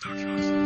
Podcast.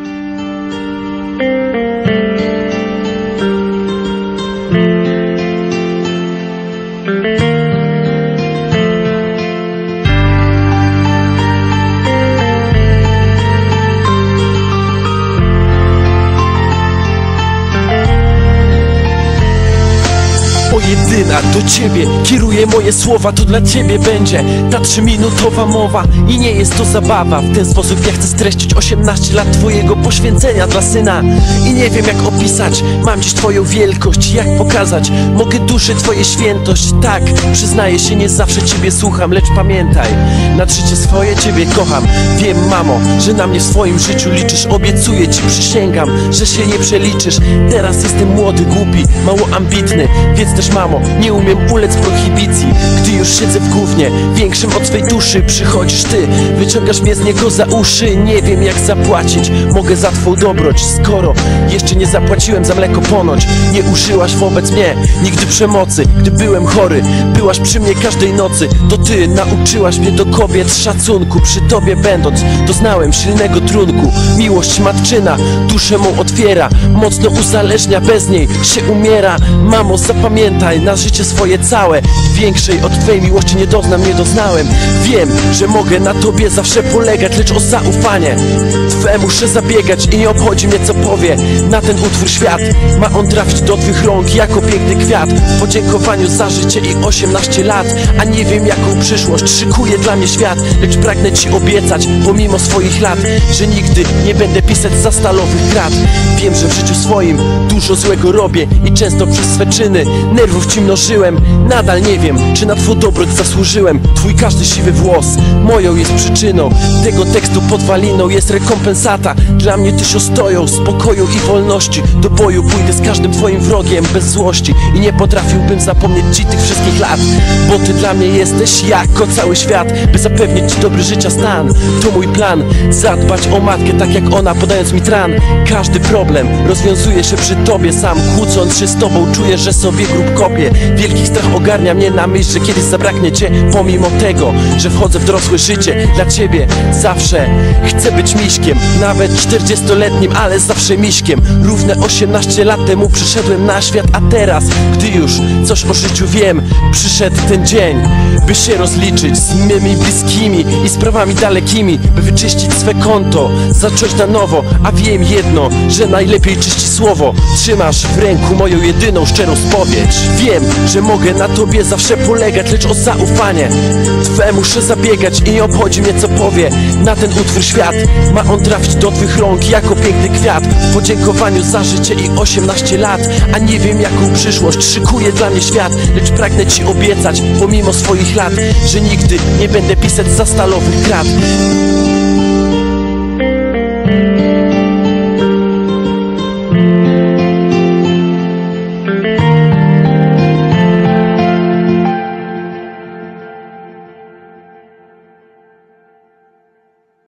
Pojedyna do ciebie. Kieruję moje słowa, to dla ciebie będzie Ta trzyminutowa mowa. I nie jest to zabawa W ten sposób ja chcę streścić 18 lat twojego poświęcenia dla syna. I nie wiem jak opisać, mam dziś twoją wielkość. Jak pokazać, mogę duszy twoje świętość. Tak, przyznaję się, nie zawsze ciebie słucham. Lecz pamiętaj, nad życie swoje ciebie kocham. Wiem mamo, że na mnie w swoim życiu liczysz. Obiecuję ci, przysięgam, że się nie przeliczysz. Teraz jestem młody, głupi, mało ambitny. Więc też mamo, nie umiem ulec prohibicji. Gdy już siedzę w gównie, większym od swej duszy Przychodzisz ty, wyciągasz mnie z niego za uszy Nie wiem jak zapłacić, mogę za twą dobroć Skoro jeszcze nie zapłaciłem za mleko ponoć. Nie użyłaś wobec mnie nigdy przemocy. Gdy byłem chory, byłaś przy mnie każdej nocy. To ty nauczyłaś mnie do kobiet szacunku. Przy tobie będąc, doznałem silnego trunku. Miłość matczyna, duszę mą otwiera Mocno uzależnia, bez niej się umiera. Mamo, zapamiętaj na życie swoje całe. Większej od twej miłości nie doznam, nie doznałem. Wiem, że mogę na tobie zawsze polegać Lecz o zaufanie Twe muszę zabiegać i nie obchodzi mnie co powie Na ten utwór świat. Ma on trafić do twych rąk jako piękny kwiat. W podziękowaniu za życie i 18 lat. A nie wiem jaką przyszłość szykuje dla mnie świat. Lecz pragnę ci obiecać, pomimo swoich lat Że nigdy nie będę pisać za stalowych krat. Wiem, że w życiu swoim dużo złego robię I często przez swe czyny nerwów ci mnożyłem. Nadal nie wiem, czy na twą dobroć zasłużyłem. Twój każdy siwy włos moją jest przyczyną. Tego tekstu podwaliną jest rekompensata. Dla mnie tyś ostoją spokoju i wolności. Do boju pójdę z każdym twoim wrogiem bez złości. I nie potrafiłbym zapomnieć ci tych wszystkich lat. Bo ty dla mnie jesteś jako cały świat By zapewnić ci dobry życia stan. To mój plan Zadbać o matkę tak jak ona podając mi tran. Każdy problem rozwiązuje się przy tobie sam. Kłócąc się z tobą czuję, że sobie grób kopię Wielki strach ogarnia mnie na myśl, że kiedyś zabraknie cię Pomimo tego, że wchodzę w dorosłe życie Dla ciebie. Zawsze chcę być miśkiem Nawet 40-letnim, ale zawsze miśkiem. Równe 18 lat temu przyszedłem na świat A teraz, gdy już coś o życiu wiem Przyszedł ten dzień, by się rozliczyć Z mymi bliskimi i sprawami dalekimi By wyczyścić swe konto, zacząć na nowo A wiem jedno, że najlepiej czyści słowo. Trzymasz w ręku moją jedyną szczerą spowiedź Wiem, że mogę na tobie zawsze polegać Lecz o zaufanie Twe muszę zabiegać i obchodzi mnie co powie Na ten utwór świat. Ma on trafić do twych rąk jako piękny kwiat. W podziękowaniu za życie i 18 lat A nie wiem jaką przyszłość szykuje dla mnie świat. Lecz pragnę ci obiecać, pomimo swoich lat Że nigdy nie będę pisać za stalowych krat